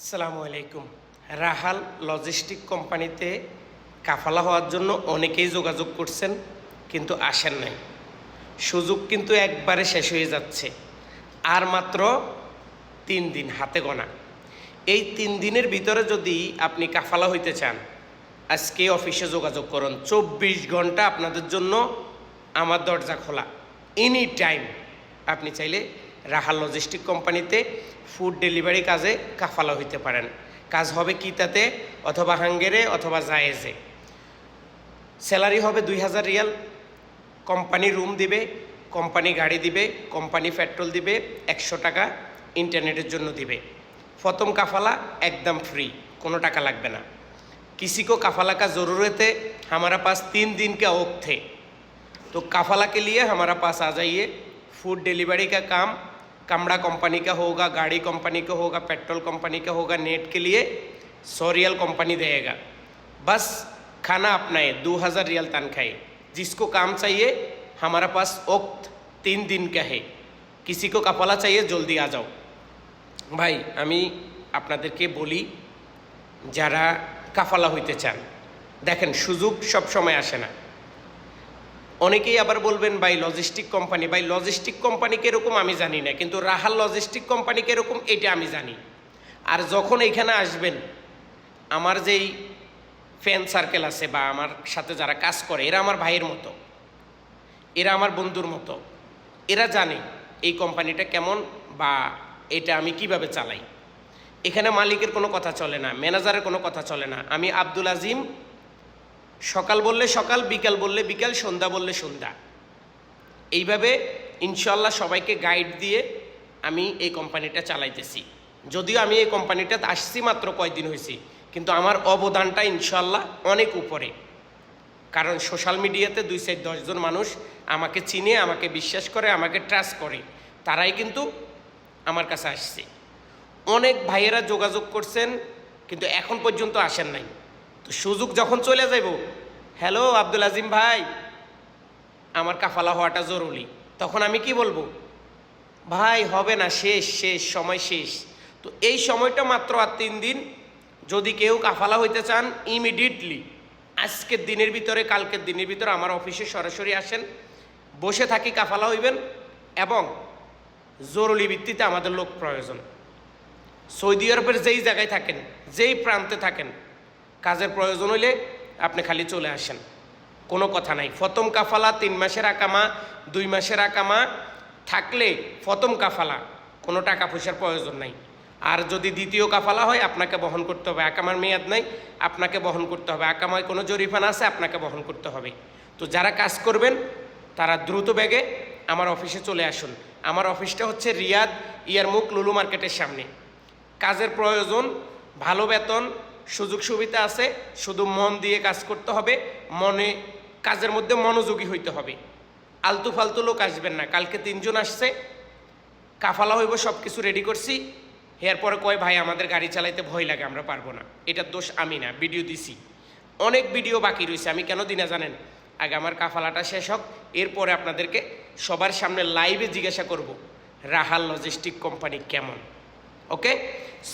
আসসালামু আলাইকুম। রাহাল লজিস্টিক কোম্পানিতে কাফালা হওয়ার জন্য অনেকেই যোগাযোগ করছেন, কিন্তু আসেন নাই। সুযোগ কিন্তু একবারে শেষ হয়ে যাচ্ছে, আর মাত্র তিন দিন হাতে গোনা। এই তিন দিনের ভিতরে যদি আপনি কাফালা হইতে চান, আজকে অফিসে যোগাযোগ করুন। চব্বিশ ঘণ্টা আপনাদের জন্য আমার দরজা খোলা। এনি টাইম আপনি চাইলে রাহাল লজিস্টিক কোম্পানিতে ফুড ডেলিভারি কাজে কাফালা হইতে পারেন কাজ হবে কিতাতে অথবা হাঙ্গেরে অথবা জায়েজে স্যালারি হবে দুই হাজার রিয়াল কোম্পানি রুম দিবে কোম্পানি গাড়ি দিবে কোম্পানি পেট্রোল দিবে একশো টাকা ইন্টারনেটের জন্য দিবে প্রথম কাফালা একদম ফ্রি কোনো টাকা লাগবে না किसी को कफाला का ज़रूरत है हमारा पास तीन दिन का ओक थे तो कफाला के लिए हमारा पास आ जाइए फूड डिलीवरी का काम कमड़ा कंपनी का होगा गाड़ी कंपनी का होगा पेट्रोल कंपनी का होगा नेट के लिए सौ रियल कंपनी देगा बस खाना अपना है दो हज़ार रियल तनख्वाही जिसको काम चाहिए हमारा पास ओक्त तीन दिन का है किसी को कफाला चाहिए जल्दी आ जाओ ভাই আমি আপনাদেরকে বলি যারা কাফালা হইতে চান দেখেন সুযোগ সব সময় আসে না অনেকেই আবার বলবেন, ভাই লজিস্টিক কোম্পানি ভাই লজিস্টিক কোম্পানি কীরকম আমি জানি না, কিন্তু রাহাল লজিস্টিক কোম্পানি কীরকম এটা আমি জানি। আর যখন এইখানে আসবেন, আমার যেই ফ্যান সার্কেল আছে বা আমার সাথে যারা কাজ করে, এরা আমার ভাইয়ের মতো, এরা আমার বন্ধুর মতো, এরা জানে এই কোম্পানিটা কেমন বা এটা আমি কীভাবে চালাই। এখানে মালিকের কোনো কথা চলে না ম্যানেজারের কোনো কথা চলে না। আমি আব্দুল আজিম সকাল বললে সকাল, বিকাল বললে বিকাল, সন্ধ্যা বললে সন্ধ্যা। এইভাবে ইনশাল্লাহ সবাইকে গাইড দিয়ে আমি এই কোম্পানিটা চালাইতেছি। যদিও আমি এই কোম্পানিটাতে আসছি মাত্র কয়দিন হয়েছি কিন্তু আমার অবদানটা ইনশাল্লাহ অনেক উপরে। কারণ সোশ্যাল মিডিয়াতে দুই সাইড দশজন মানুষ আমাকে চিনে, আমাকে বিশ্বাস করে, আমাকে ট্রাস্ট করে, তারাই কিন্তু আমার কাছে আসছে। অনেক ভাইয়েরা যোগাযোগ করছেন, কিন্তু এখন পর্যন্ত আসেন নাই। তো সুযোগ যখন চলে যাইব হ্যালো আব্দুল আজিম ভাই, আমার কাফালা হওয়াটা জরুরি। তখন আমি কি বলব? ভাই, হবে না, শেষ শেষ, সময় শেষ। তো এই সময়টা মাত্র আর তিন দিন যদি কেউ কাফালা হইতে চান ইমিডিয়েটলি আজকের দিনের ভিতরে, কালকের দিনের ভিতরে আমার অফিসে সরাসরি আসেন, বসে থাকি, কাফালা হইবেন এবং জরুরি ভিত্তিতে আমাদের লোক প্রয়োজন। সৌদি আরবের যেই জায়গায় থাকেন, যেই প্রান্তে থাকেন কাজের প্রয়োজন হইলে আপনি খালি চলে আসেন। কোনো কথা নাই। ফতম কাফালা তিন মাসের আকামা, দুই মাসের আকামা থাকলে ফতম কাফালা, কোনো টাকা পয়সার প্রয়োজন নাই। আর যদি দ্বিতীয় কাফালা হয়, আপনাকে বহন করতে হবে। আকামার মেয়াদ নাই, আপনাকে বহন করতে হবে। আকামায় কোনো জরিফানা আছে, আপনাকে বহন করতে হবে। তো যারা কাজ করবেন, তারা দ্রুত ব্যাগে আমার অফিসে চলে আসুন। আমার অফিসটা হচ্ছে রিয়াদ ইয়ারমুখ লুলু মার্কেটের সামনে। কাজের প্রয়োজন, ভালো বেতন সুযোগ সুবিধা আছে, শুধু মন দিয়ে কাজ করতে হবে, মনে, কাজের মধ্যে মনোযোগী হইতে হবে। আলতু ফালতু লোক আসবেন না, কালকে তিনজন আসছে, কাফালা হইব সব কিছু রেডি করছি এরপরে কয়, ভাই, আমাদের গাড়ি চালাইতে ভয় লাগে, আমরা পারব না। এটার দোষ আমি না ভিডিও দিছি। অনেক ভিডিও বাকি রয়েছে আমি কেন দিনা জানেন? আগে আমার কাফালাটা শেষ হোক, এরপরে আপনাদেরকে সবার সামনে লাইভে জিজ্ঞাসা করব, রাহাল লজিস্টিক কোম্পানি কেমন? ওকে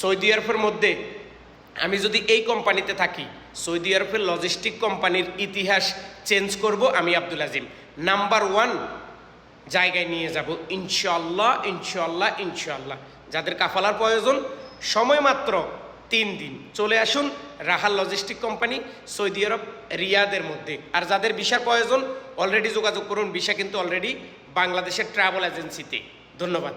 সৌদি আরবের মধ্যে আমি যদি এই কোম্পানিতে থাকি, সৌদি আরবের লজিস্টিক কোম্পানির ইতিহাস চেঞ্জ করব আমি আব্দুল আজিম। নাম্বার ওয়ান জায়গায় নিয়ে যাব ইনশাল্লাহ ইনশাল্লাহ ইনশাল্লাহ যাদের কাফালার প্রয়োজন, সময় মাত্র তিন দিন। চলে আসুন Rahal logistic company Saudi Arab, রিয়াদের মধ্যে। আর যাদের ভিসার প্রয়োজন অলরেডি যোগাযোগ করুন, ভিসা কিন্তু অলরেডি বাংলাদেশের ট্রাভেল এজেন্সিতে ধন্যবাদ।